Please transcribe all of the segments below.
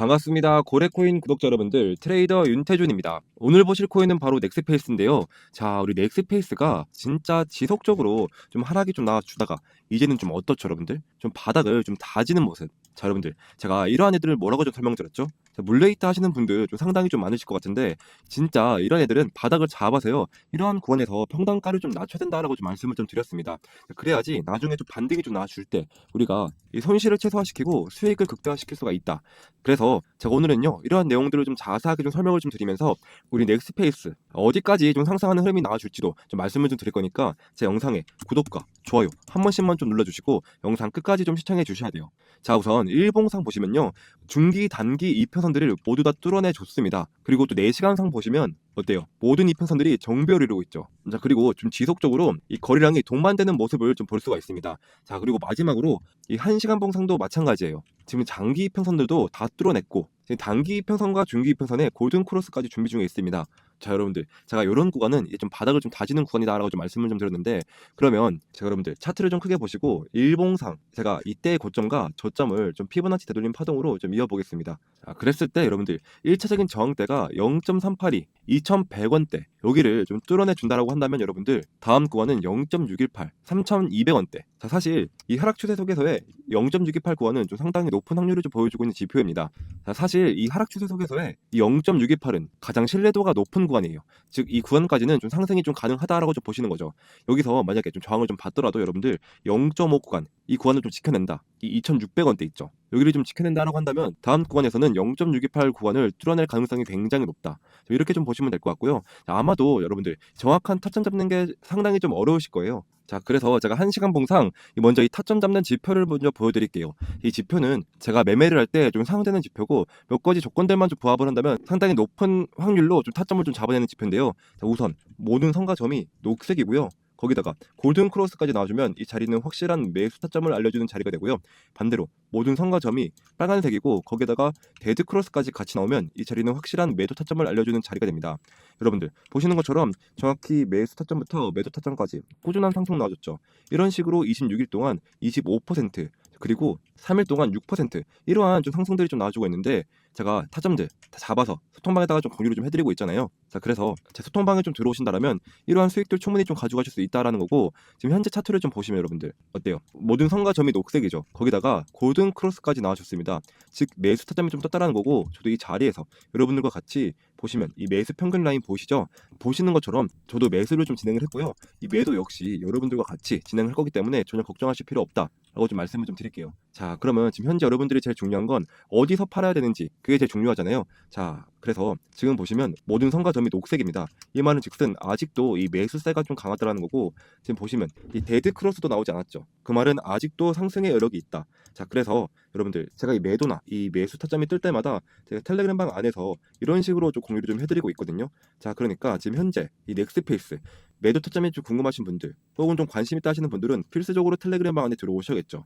반갑습니다. 고래코인 구독자 여러분들, 트레이더 윤태준입니다. 오늘 보실 코인은 바로 넥스페이스인데요. 자, 우리 넥스페이스가 진짜 지속적으로 좀 하락이 좀 나와주다가 이제는 좀 어떻죠, 여러분들? 좀 바닥을 좀 다지는 모습. 자, 여러분들, 제가 이러한 애들을 뭐라고 좀 설명드렸죠? 자, 물레이트 하시는 분들 좀 상당히 좀 많으실 것 같은데 진짜 이런 애들은 바닥을 잡아서요. 이러한 구간에서 평단가를 좀 낮춰야 된다라고 좀 말씀을 좀 드렸습니다. 그래야지 나중에 좀 반등이 좀 나와줄 때 우리가 이 손실을 최소화시키고 수익을 극대화시킬 수가 있다. 그래서 제가 오늘은요 이러한 내용들을 좀 자세하게 좀 설명을 좀 드리면서 우리 넥스페이스 어디까지 좀 상승하는 흐름이 나와줄지도 좀 말씀을 좀 드릴 거니까 제 영상에 구독과 좋아요 한 번씩만 좀 눌러주시고 영상 끝까지 좀 시청해 주셔야 돼요. 자 우선 일봉상 보시면요 중기 단기 이평선들을 모두 다 뚫어내 줬습니다. 그리고 또 4시간상 보시면 어때요? 모든 이평선들이 정배를 이루고 있죠. 자 그리고 좀 지속적으로 이 거리량이 동반되는 모습을 좀 볼 수가 있습니다. 자 그리고 마지막으로 이 1시간 봉상도 마찬가지예요. 지금 장기 이평선들도 다 뚫어냈고 단기 이평선과 중기 이평선에 골든 크로스까지 준비 중에 있습니다. 자 여러분들 제가 이런 구간은 좀 바닥을 좀 다지는 구간이다라고 좀 말씀을 좀 드렸는데 그러면 제가 여러분들 차트를 좀 크게 보시고 일봉상 제가 이때의 고점과 저점을 좀 피보나치 되돌림 파동으로 좀 이어보겠습니다. 자 그랬을 때 여러분들 1차적인 저항대가 0.382 2,100원대 여기를 좀 뚫어내 준다라고 한다면 여러분들 다음 구간은 0.618 3,200원대 자 사실 이 하락 추세 속에서의 0.628 구간은 좀 상당히 높은 확률을 좀 보여주고 있는 지표입니다. 자, 사실 이 하락 추세 속에서의 이 0.628은 가장 신뢰도가 높은 구간이에요. 즉 이 구간까지는 좀 상승이 좀 가능하다라고 좀 보시는 거죠. 여기서 만약에 좀 저항을 좀 받더라도 여러분들 0.5 구간 이 구간을 좀 지켜낸다. 이 2,600원대 있죠. 여기를 좀 지켜낸다라고 한다면 다음 구간에서는 0.628 구간을 뚫어낼 가능성이 굉장히 높다. 이렇게 좀 보시면 될 것 같고요. 자, 아마도 여러분들 정확한 타점 잡는 게 상당히 좀 어려우실 거예요. 자, 그래서 제가 1시간 봉상 먼저 이 타점 잡는 지표를 먼저 보여드릴게요. 이 지표는 제가 매매를 할 때좀 사용되는 지표고 몇 가지 조건들만 좀 부합을 한다면 상당히 높은 확률로 좀 타점을 좀 잡아내는 지표인데요. 자, 우선 모든 성과점이 녹색이고요. 거기다가 골든 크로스까지 나와주면 이 자리는 확실한 매수 타점을 알려주는 자리가 되고요. 반대로 모든 성과점이 빨간색이고 거기다가 데드 크로스까지 같이 나오면 이 자리는 확실한 매도 타점을 알려주는 자리가 됩니다. 여러분들 보시는 것처럼 정확히 매수 타점부터 매도 타점까지 꾸준한 상승 나와줬죠. 이런 식으로 26일 동안 25% 그리고 3일 동안 6% 이러한 좀 상승들이 좀 나와주고 있는데 제가 타점들 다 잡아서 소통방에다가 좀 공유를 좀 해드리고 있잖아요. 자 그래서 제 소통방에 좀 들어오신다라면 이러한 수익들 충분히 좀 가져가실 수 있다라는 거고 지금 현재 차트를 좀 보시면 여러분들 어때요? 모든 성과 점이 녹색이죠. 거기다가 골든 크로스까지 나와줬습니다. 즉 매수 타점이 좀 떴다라는 거고 저도 이 자리에서 여러분들과 같이 보시면 이 매수 평균 라인 보이시죠? 보시는 것처럼 저도 매수를 좀 진행을 했고요. 이 매도 역시 여러분들과 같이 진행할 거기 때문에 전혀 걱정하실 필요 없다라고 좀 말씀을 좀 드릴게요. 자, 그러면 지금 현재 여러분들이 제일 중요한 건 어디서 팔아야 되는지 그게 제일 중요하잖아요. 자, 그래서 지금 보시면 모든 성과점이 녹색입니다. 이 말은 즉슨 아직도 이 매수세가 좀 강하다라는 거고 지금 보시면 이 데드 크로스도 나오지 않았죠. 그 말은 아직도 상승의 여력이 있다. 자, 그래서 여러분들 제가 이 매도나 이 매수 타점이 뜰 때마다 제가 텔레그램 방 안에서 이런 식으로 좀 공유를 좀 해드리고 있거든요. 자, 그러니까 지금 현재 이 넥스페이스 매도 타점이 좀 궁금하신 분들 혹은 좀 관심 있다 하시는 분들은 필수적으로 텔레그램 방 안에 들어오셔야겠죠.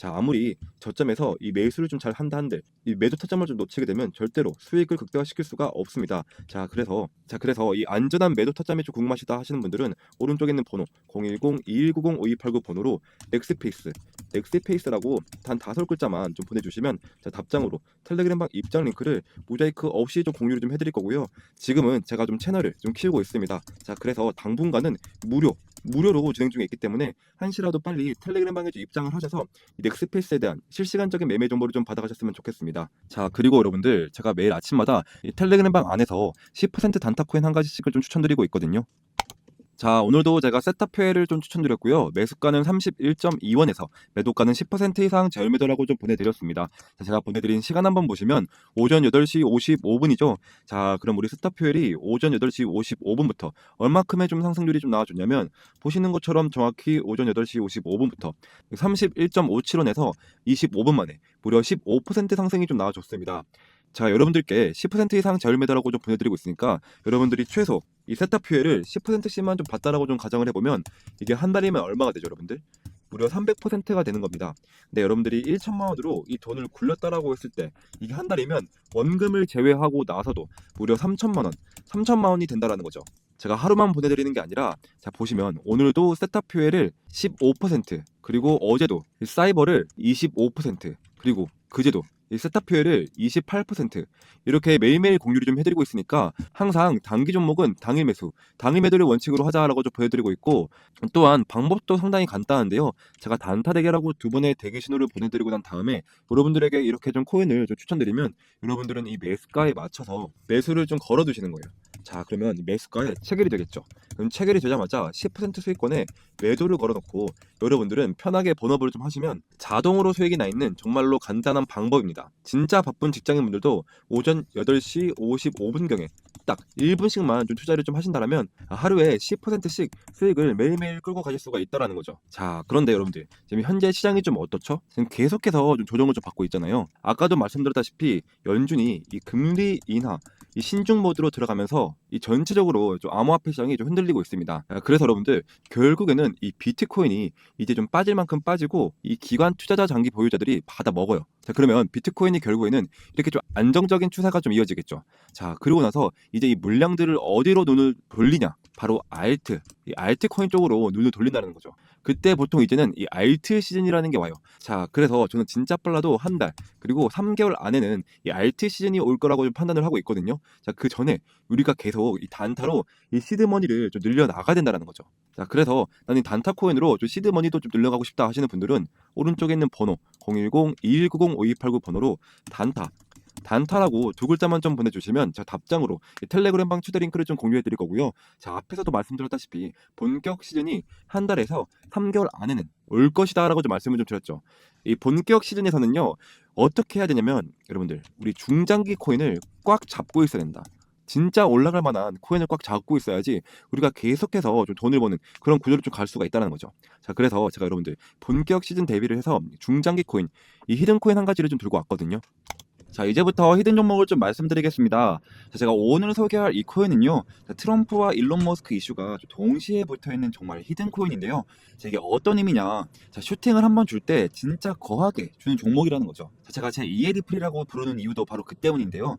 자 아무리 저점에서 이 매수를 좀 잘 한다 한들 이 매도 타점을 좀 놓치게 되면 절대로 수익을 극대화시킬 수가 없습니다. 자 그래서 자 그래서 이 안전한 매도 타점이 좀 궁금하시다 하시는 분들은 오른쪽에 있는 번호 010-2190-5289 번호로 넥스페이스 넥스페이스라고 단 다섯 글자만 좀 보내주시면 자 답장으로 텔레그램방 입장 링크를 모자이크 없이 좀 공유를 좀 해드릴 거고요. 지금은 제가 좀 채널을 좀 키우고 있습니다. 자 그래서 당분간은 무료 무료로 진행 중에 있기 때문에 한시라도 빨리 텔레그램 방에 좀 입장을 하셔서 이 넥스페이스에 대한 실시간적인 매매 정보를 좀 받아가셨으면 좋겠습니다. 자 그리고 여러분들 제가 매일 아침마다 이 텔레그램 방 안에서 10% 단타 코인 한 가지씩을 좀 추천드리고 있거든요. 자 오늘도 제가 셋탑표회를 좀 추천드렸고요. 매수가는 31.2원에서 매도가는 10% 이상 제일 매도라고 좀 보내드렸습니다. 자, 제가 보내드린 시간 한번 보시면 오전 8시 55분이죠. 자 그럼 우리 스탑표율이 오전 8시 55분부터 얼마큼의 좀 상승률이 좀 나와줬냐면 보시는 것처럼 정확히 오전 8시 55분부터 31.57원에서 25분 만에 무려 15% 상승이 좀 나와줬습니다 자 여러분들께 10% 이상 제일 매도라고 좀 보내드리고 있으니까 여러분들이 최소 이 세탑 피해를 10%씩만 좀 봤다라고 좀 가정을 해보면 이게 한 달이면 얼마가 되죠 여러분들? 무려 300%가 되는 겁니다. 근데 여러분들이 1천만 원으로 이 돈을 굴렸다라고 했을 때 이게 한 달이면 원금을 제외하고 나서도 무려 3천만 원, 3천만 원이 된다라는 거죠. 제가 하루만 보내드리는 게 아니라 자 보시면 오늘도 피해를 15% 그리고 어제도 이 사이버를 25% 그리고 그제도 이 세타표율을 28% 이렇게 매일매일 공유를 좀 해드리고 있으니까 항상 단기 종목은 당일 매수, 당일 매도를 원칙으로 하자라고 좀 보여드리고 있고 또한 방법도 상당히 간단한데요. 제가 단타 대결하고 두 번의 대기 신호를 보내드리고 난 다음에 여러분들에게 이렇게 좀 코인을 좀 추천드리면 여러분들은 이 매수가에 맞춰서 매수를 좀 걸어두시는 거예요. 자 그러면 이 매수가에 체결이 되겠죠. 그럼 체결이 되자마자 10% 수익권에 매도를 걸어놓고 여러분들은 편하게 번업을 좀 하시면 자동으로 수익이 나 있는 정말로 간단한 방법입 니다. 진짜 바쁜 직장인분들도 오전 8시 55분경에 딱 1분씩만 좀 투자를 좀 하신다면 하루에 10%씩 수익을 매일매일 끌고 가실 수가 있다라는 거죠. 자, 그런데 여러분들 지금 현재 시장이 좀 어떻죠? 지금 계속해서 좀 조정을 좀 받고 있잖아요. 아까도 말씀드렸다시피 연준이 이 금리 인하 이 신중 모드로 들어가면서 이 전체적으로 좀 암호화폐 시장이 좀 흔들리고 있습니다. 아, 그래서 여러분들 결국에는 이 비트코인이 이제 좀 빠질 만큼 빠지고 이 기관 투자자 장기 보유자들이 받아 먹어요. 자 그러면 비트코인이 결국에는 이렇게 좀 안정적인 추세가 좀 이어지겠죠. 자 그리고 나서 이제 이 물량들을 어디로 눈을 돌리냐? 바로 알트, 이 알트 코인 쪽으로 눈을 돌린다는 거죠. 그때 보통 이제는 이 알트 시즌이라는 게 와요. 자 그래서 저는 진짜 빨라도 한 달 그리고 3개월 안에는 이 알트 시즌이 올 거라고 좀 판단을 하고 있거든요. 자 그 전에 우리가 계속 이 단타로 이 시드머니를 좀 늘려 나가야 된다는 거죠. 자 그래서 나는 이 단타 코인으로 좀 시드머니도 좀 늘려가고 싶다 하시는 분들은 오른쪽에 있는 번호 010-2190-5289 번호로 단타 단타라고 두 글자만 좀 보내주시면 제가 답장으로 이 텔레그램 방 추대 링크를 좀 공유해 드릴 거고요. 자 앞에서도 말씀드렸다시피 본격 시즌이 한 달에서 3개월 안에는 올 것이다라고 좀 말씀을 좀 드렸죠. 이 본격 시즌에서는요 어떻게 해야 되냐면 여러분들 우리 중장기 코인을 꽉 잡고 있어야 된다. 진짜 올라갈 만한 코인을 꽉 잡고 있어야지 우리가 계속해서 좀 돈을 버는 그런 구조로 좀 갈 수가 있다는 거죠. 자, 그래서 제가 여러분들 본격 시즌 대비를 해서 중장기 코인, 이 히든 코인 한 가지를 좀 들고 왔거든요. 자, 이제부터 히든 종목을 좀 말씀드리겠습니다. 자, 제가 오늘 소개할 이 코인은요, 자, 트럼프와 일론 머스크 이슈가 좀 동시에 붙어 있는 정말 히든 코인인데요. 자, 이게 어떤 의미냐? 자, 슈팅을 한 번 줄 때 진짜 거하게 주는 종목이라는 거죠. 자, 제가 제 프리라고 부르는 이유도 바로 그 때문인데요.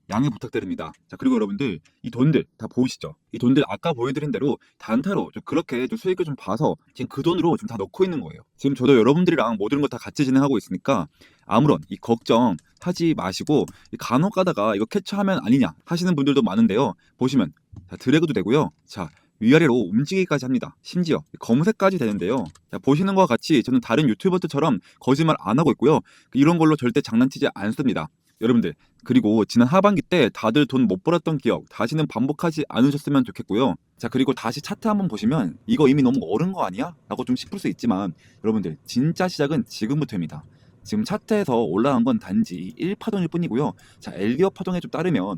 양해 부탁드립니다. 자, 그리고 여러분들 이 돈들 다 보이시죠? 이 돈들 아까 보여드린 대로 단타로 좀 그렇게 좀 수익을 좀 봐서 지금 그 돈으로 좀다 넣고 있는 거예요. 지금 저도 여러분들이랑 모든 걸 다 같이 진행하고 있으니까 아무런 이 걱정 하지 마시고 이 간혹 가다가 이거 캐치하면 아니냐 하시는 분들도 많은데요. 보시면 자, 드래그도 되고요. 자, 위아래로 움직이기까지 합니다. 심지어 검색까지 되는데요. 자, 보시는 것과 같이 저는 다른 유튜버들처럼 거짓말 안 하고 있고요. 이런 걸로 절대 장난치지 않습니다. 여러분들 그리고 지난 하반기 때 다들 돈 못 벌었던 기억 다시는 반복하지 않으셨으면 좋겠고요. 자 그리고 다시 차트 한번 보시면 이거 이미 너무 어른 거 아니야? 라고 좀 싶을 수 있지만 여러분들 진짜 시작은 지금부터입니다. 지금 차트에서 올라간 건 단지 1파동일 뿐이고요. 자 엘리어 파동에 좀 따르면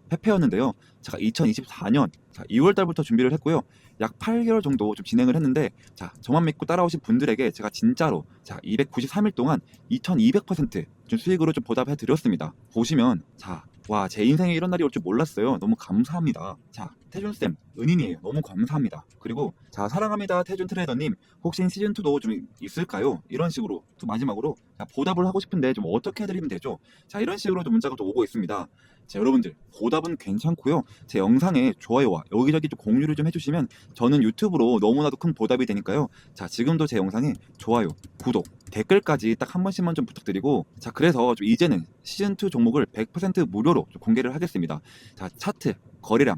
페페였는데요. 제가 2024년 자, 2월 달부터 준비를 했고요. 약 8개월 정도 좀 진행을 했는데 자, 저만 믿고 따라오신 분들에게 제가 진짜로 자, 293일 동안 2200%좀 수익으로 좀 보답해 드렸습니다. 보시면 자, 와, 제 인생에 이런 날이 올 줄 몰랐어요. 너무 감사합니다. 자, 태준쌤, 은인이에요. 너무 감사합니다. 그리고, 자, 사랑합니다. 태준 트레이더님. 혹시 시즌2도 좀 있을까요? 이런 식으로, 또 마지막으로, 자, 보답을 하고 싶은데 좀 어떻게 해드리면 되죠? 자, 이런 식으로 좀 문자가 또 오고 있습니다. 자, 여러분들, 보답은 괜찮고요. 제 영상에 좋아요와 여기저기 좀 공유를 좀 해주시면 저는 유튜브로 너무나도 큰 보답이 되니까요. 자, 지금도 제 영상에 좋아요, 구독, 댓글까지 딱 한 번씩만 좀 부탁드리고 자 그래서 좀 이제는 시즌2 종목을 100% 무료로 좀 공개를 하겠습니다 자 차트 거래량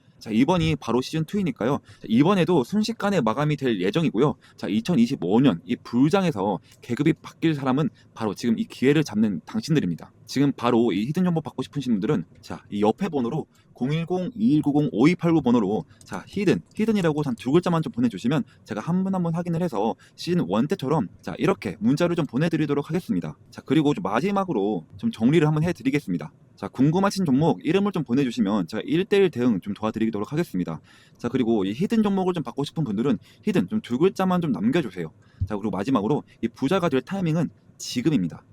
자, 이번이 바로 시즌 2이니까요. 이번에도 순식간에 마감이 될 예정이고요. 자, 2025년 이 불장에서 계급이 바뀔 사람은 바로 지금 이 기회를 잡는 당신들입니다. 지금 바로 이 히든 정보 받고 싶으신 분들은 자, 이 옆에 번호로 010-2190-5289 번호로 자, 히든, 히든이라고 한두 글자만 좀 보내주시면 제가 한 분 한 분 확인을 해서 시즌 1 때처럼 자, 이렇게 문자를 좀 보내드리도록 하겠습니다. 자, 그리고 좀 마지막으로 좀 정리를 한번 해드리겠습니다. 자, 궁금하신 종목 이름을 좀 보내주시면 제가 1대1 대응 좀 도와드리도록 하겠습니다. 자, 그리고 이 히든 종목을 좀 받고 싶은 분들은 히든 좀 두 글자만 좀 남겨주세요. 자, 그리고 마지막으로 이 부자가 될 타이밍은 지금입니다.